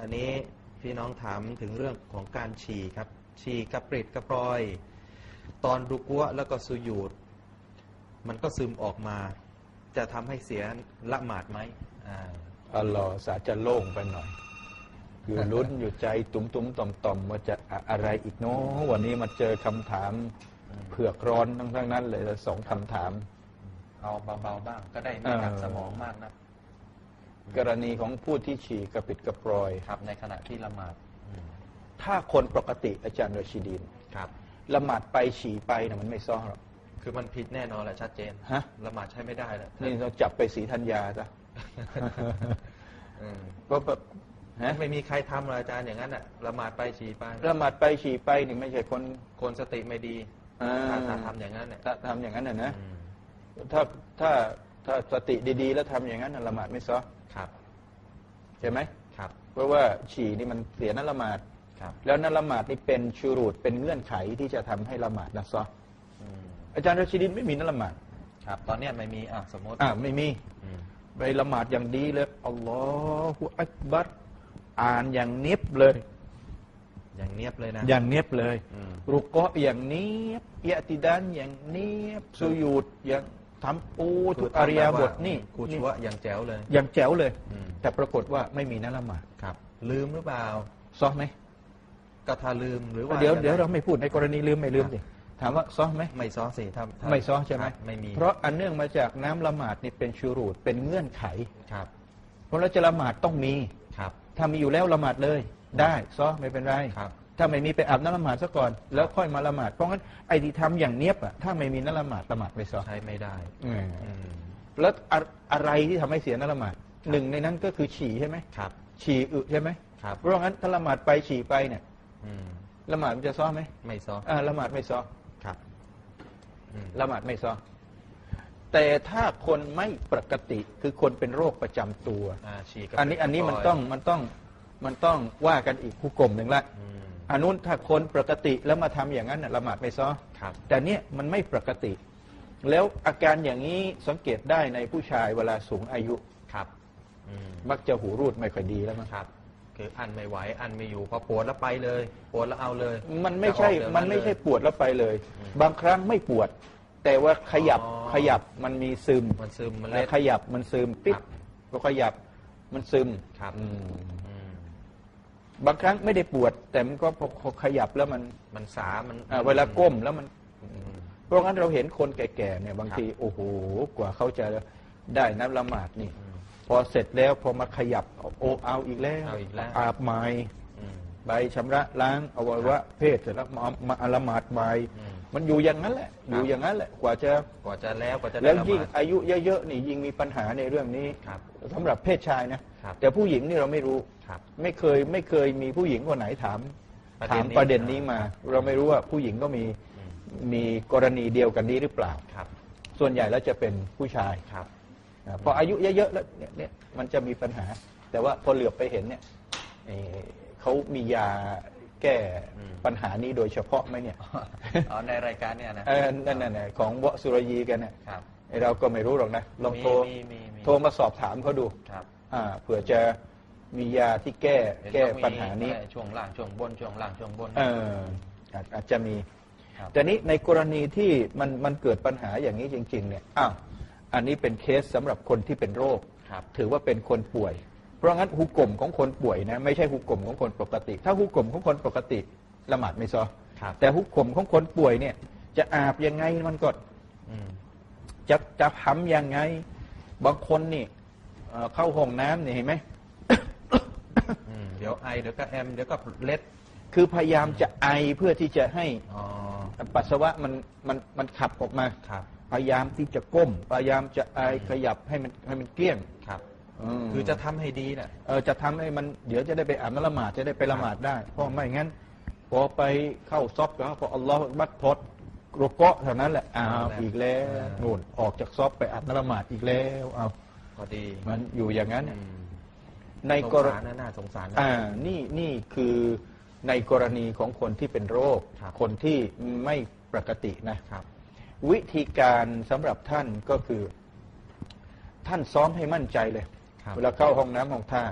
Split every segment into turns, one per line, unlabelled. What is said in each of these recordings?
อันนี้พี่น้องถามถึงเรื่องของการฉี่ครับ ฉี่กระปริดกระปรอย ตอนรุกัวแล้วก็สุญูดมันก็ซึมออกมา จะทำให้เสียละหมาดไหมอ่า
อัลลอฮ์สาจะโล่งไปหน่อยอยู่ลุ้นอยู่ใจตุ้มตุ้มต่อมต่อมว่าจะอะอะไรอีกเนาะวันนี้มาเจอคำถามเผือกร้อนทั้งทั้งนั้นเลยสองคำถาม
เอาเบาๆบ้างก็ได้ไม่หนักสมองมากนะ
กรณีของผู้ที่ฉี่กระปิดกระปรอย
ครับในขณะที่ละหมาดอืม
ถ้าคนปกติอาจารย์รชิดีน
ครับ
ละหมาดไปฉี่ไปนะมันไม่ซ้อหรอก
คือมันผิดแน่นอนแหละชัดเจน
ฮะ
ละหมาดใช้ไม่ได้แล้ว
นี่เราจับไปสีธัญญาจ้ะ
อืม
ก็แบบฮะ
ไม่มีใครทำหรอกอาจารย์อย่างนั้นอะละหมาดไปฉี่ไป
ละหมาดไปฉี่ไปนี่ไม่ใช่คน
คนสติไม่ดี
อ่า
ถ้าถ้าทำอย่างนั้นเนี่ย
ถ้าทำอย่างนั้นนะนะ
อืม
ถ้าถ้าถ้าสติดีๆ แล้วทำอย่างนั้นน่ะละหมาดไม่ซ้อ
ครับ
ใช่ไหม
ครับ
เพราะว่าฉี่นี่มันเสียนั่นละหมาด
ครับ
แล้วนั่นละหมาดนี่เป็นชูรูดเป็นเงื่อนไขที่จะทำให้ละหมาดนะซ้อ
อืม
อาจารย์รชิดินไม่มีนั่นละหมาด
ครับ ตอนเนี้ยไม่มีอะสมมติ
อ่าไม่มี
อืม
ไปละหมาดอย่างดีเลยอัลลอฮฺอักบัรอ่านอย่างเนียบเลย
อย่างเนียบเลยนะ
อย่างเนียบเลย
อืม
รุกเกาะอย่างเนียบเอะติดานอย่างเนียบสุยูดอย่าง ทำปูทุกอริยาบทนี่
ครูชัวอย่างแจ๋วเลย
อย่างแจ๋วเลย
อืม
แต่ปรากฏว่าไม่มีนั่นละหมาด
ครับ ลืมหรือเปล่า
ซ้อไหม
ก็ถ้าลืมหรือว่า
เดี๋ยว
จะ
เดี๋ยวเราไม่พูดในกรณีลืมไม่ลืม
ครับ
สิถามว่าซ้อไหม
ไม่ซ้อสิถ้าถ้า
ไม่ซ้อใช่ไหม
ครับไม่มี
เพราะอันเนื่องมาจากน้ำละหมาดนี่เป็นชูรูดเป็นเงื่อนไข
ครับ
เพราะเราจะละหมาดต้องมี
ครับ
ถ้ามีอยู่แล้วละหมาดเลย ได้ซ้อไม่เป็นไร
ครับ
ถ้าไม่มีไปอาบน้ำละหมาดซะก่อน แล้วค่อยมาละหมาดเพราะงั้นไอ้ที่ทำอย่างเนียบอะถ้าไม่มีน้ำละหมาดละหมาดไม่ซ้อ
ใช้ไม่ได้
อืม
อืม
แล้วอะอะไรที่ทำให้เสียน้ำละหมาดหนึ่งในนั้นก็คือฉี่ใช่ไหม
ครับ
ฉี่อึใช่ไหม
ครับ
เพราะงั้นถ้าละหมาดไปฉี่ไปเนี่ย
อืม
ละหมาดมันจะซ้อไหม
ไม่ซ้อ
อ่าละหมาดไม่ซ้อ
ครับอืม
ละหมาดไม่ซ้อแต่ถ้าคนไม่ปกติคือคนเป็นโรคประจำตัว
อ่าฉีกกระ
อันนี้
ปิด
อันนี้มัน
กระป
ต้องมันต้องมันต้องว่ากันอีกคู่กลมหนึ่งละ
อืม
อันนู้นถ้าคนปกติแล้วมาทำอย่างนั้นน่ะละหมาดไม่ซ้อ
ครับ
แต่เนี่ยมันไม่ปกติ แล้วอาการอย่างนี้สังเกตได้ในผู้ชายเวลาสูงอายุ
ครับอืม
มักจะหูรูดไม่ค่อยดีแล้วมั้ง
ครับคืออันไม่ไหวอันไม่อยู่พอปวดแล้วไปเลยปวดแล้วเอาเลย
มันไม่ใช่
จะออกเดี๋ยว
มันไม่ใช่
เลย
ปวดแล้วไปเลย
อืม
บางครั้งไม่ปวด แต่ว่าขยับ
อ๋อ
ขยับมันมีซึม
มันซึมมัน
แล้
เล็
ว
ด
ขยับมันซึมปิ๊
ครับบ
ก็ขยับมันซึม
ครับ
อืม
อืม
บางครั้งไม่ได้ปวด แต่มันก็พอพอขยับแล้วมัน
มันสามัน
อ่าเวลาก้มแล้วมัน
อืม
เพราะงั้นเราเห็นคนแก่ๆเนี่ย บางทีโอ้โหกว่าเขาจะได้น้ำละหมาดนี่
อืม
พอเสร็จแล้วพอมาขยับโอเอาอีกแล้ว
เอาอีกแล้ว
อาบไม้
อืม
ใบชำระล้างอวัยวะเพศเสร็จแล้วมามาอาละหมาดใบ
อืม
มันอยู่อย่างนั้นแหละ อยู่อย่างนั้นแหละ กว่าจะ
กว่าจะแล้วกว่าจะได้
แล้ว
ละห
ยิ่ง
มาด
อายุเยอะๆนี่ยิ่งมีปัญหาในเรื่องนี้
ครับ
สำหรับเพศชายนะ
ครับ
แต่ผู้หญิงนี่เราไม่รู้
ครับ
ไม่เคยไม่เคยมีผู้หญิงคนไหนถาม
ประเด็
ถานม
นี้
ประเด็นนี้มา เราไม่รู้ว่าผู้หญิงก็มี
อืม
มีกรณีเดียวกันนี้หรือเปล่า
ครับ
ส่วนใหญ่แล้วจะเป็นผู้ชาย
ครับ
นะพออายุเยอะๆแล้วเนี่ยเนี่ยมันจะมีปัญหา แต่ว่าพอเหลือบไปเห็นเนี่ยเอ่อเขามียาแก้
อืม
ปัญหานี้โดยเฉพาะไหมเนี่ย
อ๋อในรายการเนี่ยนะ
เออนั่นน่ะน่ะของวะสุรยีกันเนี่ย
ครับ
ไอ้เราก็ไม่รู้หรอกนะลองโทร
มีมีมี
โทรมาสอบถามเขาดู
ครับ
อ่าเผื่อจะมียาที่แก้
เห็น
แก้
ว่มี
ปัญหานี้
ช่วงล่างช่วงบนช่วงล่างช่วงบน
เอออาจอาจจะมี
ครับ
แต่นี้ในกรณีที่มันมันเกิดปัญหาอย่างนี้จริง ๆ เนี่ยอ้าวอันนี้เป็นเคสสำหรับคนที่เป็นโรค
ครับ
ถือว่าเป็นคนป่วย เพราะงั้นหุกกลมของคนป่วยนะไม่ใช่หุกกลมของคนปกติ ถ้าหุกกลมของคนปกติละหมาดไม่ซอ
ครับ
แต่หุกกลมของคนป่วยเนี่ย จะอาบยังไงมันก็
อืม
จะจะทำยังไง บางคนนี่ เอ่อเข้าห้องน้ำนี่เห็นไหม
อืมเดี๋ยวไอเดี๋ยวก็แอมเดี๋ยวก็เล็ด
คือพยายามจะไอเพื่อที่จะให้
อ๋อ
ปัสสาวะมันมันมันขับออกมา
ครับ
พยายามที่จะก้ม พยายามจะไอขยับให้มันให้มันเกลี้ยง
ครับ
ม
คือจะทำให้ดีน่ะ
เออจะทำให้มันเดี๋ยวจะได้ไปอาบน้ำละหมาดจะได้ไปละหมาดได้ เพราะไม่งั้น พอไปเข้าซอบแล้วพออัลลอฮฺบัดพดโรโกะเท่านั้นแหละอ้าว
เอาแล้ว
อีกแล้ว
อ่า
นู่นออกจากซอบไปอาบน้ำละหมาดอีกแล้วเอา
พ อดี
มันอยู่อย่างนั้น
อื
เนี่ย
ม
ใน
สง
กร
สารนะน่าสงสารนะ
อ่านี่นี่คือในกรณีของคนที่เป็นโรค
ครับ
คนที่ไม่ปกตินะ
ครับ
วิธีการสำหรับท่านก็คือ ท่านซ้อมให้มั่นใจเลย
ครับ
เวลาเข้าห้องน้ำห้องท่า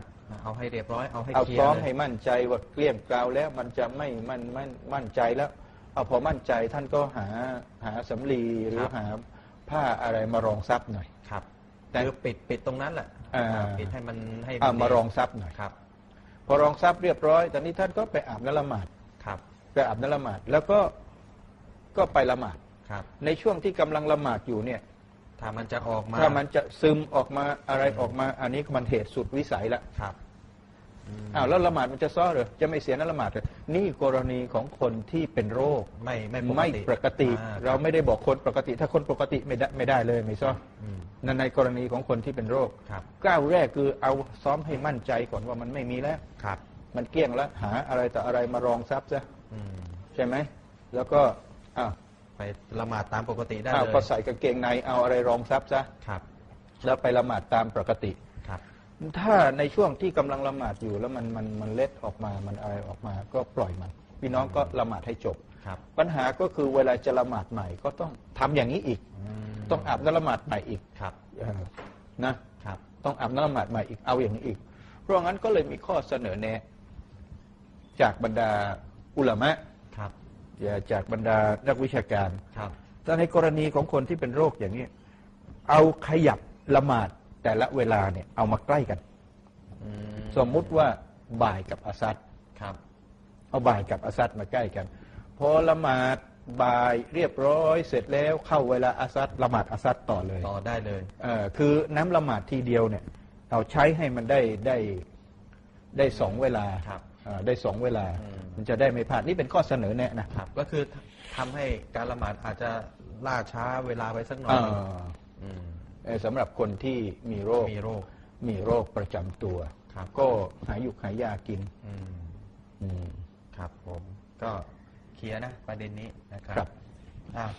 เอาให้เรียบร้อยเอาให้
เอา
เคลีย
ซ้อ
ร์
ม
เลย
ให้มั่นใจว่าเกลี้ยงกล่าวแล้วมันจะไม่มั่นมั่นมั่นใจแล้วเอาพอมั่นใจท่านก็หาหาสำลีหรือหาผ้าอะไรมารองซับหน่อย
ครับ
แต่
คือปิดปิดตรงนั้นแหละ
อ่า
ปิดให้มันให้
เอา
น
มารองซับหน่อย
ครับ
พอรองซับเรียบร้อยตอนนี้ท่านก็ไปอาบน้ำละหมาด
ครับ
ไปอาบน้ำละหมาด แล้วก็ก็ไปละหมาด
ครับ
ในช่วงที่กำลังละหมาดอยู่เนี่ย
ถ้ามันจะออกมา
ถ้ามันจะซึมออกมาอะไรออกมา อันนี้มันเหตุสุดวิสัยละ
ครับ อืม
อ้าวแล้วละหมาดมันจะซ้อเหรือจะไม่เสียน้ำละหมาดเหรอนี่กรณีของคนที่เป็นโรค
ไม่ไม่ปก
ไม่
ติ
ปกติ
อ่
เราไม่ได้บอกคนปกติ ถ้าคนปกติไม่ได้ไม่ได้เลยไม่ซ้อ
อืม
นั่นในกรณีของคนที่เป็นโรค
ครับ
ก้าวแรกคือเอาซ้อมให้มั่นใจก่อนว่ามันไม่มีแล้ว
ครับ
มันเกลี้ยงแล้วหาอะไรต่ออะไรมารองซับซะ
อืม
ใช่ไหมแล้วก็อ้าว
ไปละหมาดตามปกติได้
อ้าว
เลย
ก็ใส่กางเกงในเอาอะไรรองซับซะ
ครับ
แล้วไปละหมาดตามปกติ
ครับ
ถ้าในช่วงที่กำลังละหมาดอยู่แล้วมันมันมันเล็ดออกมามันอะไรออกมาก็ปล่อยมัน พี่น้องก็ละหมาดให้จบ
ครับ
ปัญหาก็คือเวลาจะละหมาดใหม่ก็ต้องทำอย่างนี้อีก
ม
ต้องอาบน้ำละหมาดใหม่อีก
ครับ
เออนะครับต้องอาบน้ำละหมาดใหม่อีกเอาอย่างนี้อีก เพราะงั้นก็เลยมีข้อเสนอแนะ จากบรรดาอุลามะ
ครับ
อย่าจากบรรดานักวิชาการ
ครับ
แต่ในกรณีของคนที่เป็นโรคอย่างนี้ เอาขยับละหมาด แต่ละเวลาเนี่ยเอามาใกล้กัน
อื
สมมุติว่าบ่ายกับอาซัด
ครับ
เอาบ่ายกับอาซัดมาใกล้กัน พอละหมาดบ่ายเรียบร้อยเสร็จแล้วเข้าเวลาอาซัดละหมาดอาซัดต่อเลย
ต่อได้เลย
เออคือน้ำละหมาดทีเดียวเนี่ยเอาใช้ให้มันได้ได้ได้สองเวลา
ครับ
เอ่อได้สองเวลา
อืม
มันจะได้ไม่พลาดนี่เป็นข้อเสนอแนะนะครับ
ก็คือทำให้การละหมาดอาจจะล่าช้าเวลาไปสักหน่อ
เอย อ
ม
เอ่อสำหรับคนที่มีโรค
มีโรค
มีโรคประจำตัว
ครับ
ก็หายุกหายากิน
อืม
อืม
ครับผม ก็เคลียร์นะประเด็นนี้นะครับ
ครับ
อ้าว